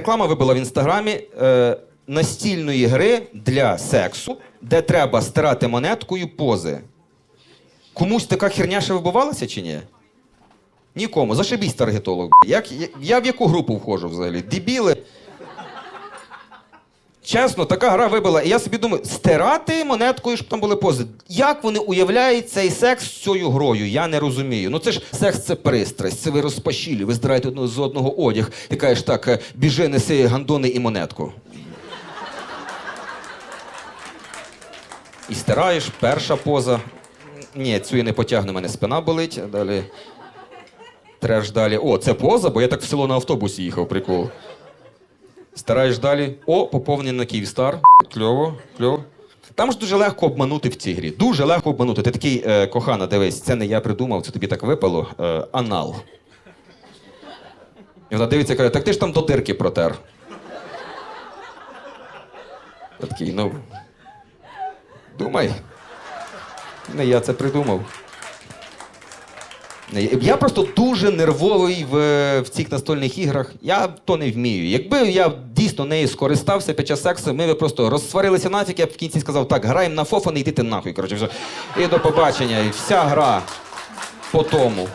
Реклама вибила в інстаграмі е, настільної гри для сексу, де треба стирати монеткою пози. Комусь така херня ще вибивалася чи ні? Нікому. Зашибісь таргетолог. Як, я, я в яку групу входжу взагалі? Дебіли. Чесно, така гра вибила. І я собі думаю, стирати монеткою, щоб там були пози. Як вони уявляють цей секс з цією грою? Я не розумію. Ну це ж секс це пристрасть, це ви розпашілі, ви здираєте одного з одного одяг і кажеш так, е, біжи, неси гандони і монетку. І стираєш, перша поза. Ні, цю я не потягну, мене спина болить. Далі. Треш далі. О, це поза, бо я так в село на автобусі їхав, прикол. Стараєш далі. О, поповнення на Київстар. Кльово, кльово. Там ж дуже легко обманути в цій грі. Дуже легко обманути. Ти такий, е, кохана, дивись, це не я придумав, це тобі так випало. Е, анал. І вона дивиться і каже, так ти ж там до дирки протер. Я такий, ну. Думай. Не я це придумав. Я просто дуже нервовий в, в цих настольних іграх. Я то не вмію. Якби я дійсно нею скористався під час сексу, ми б просто розсварилися нафіг, я б в кінці сказав, так, граємо на фофан і йди нахуй. Коротше, все. І до побачення. І вся гра по тому.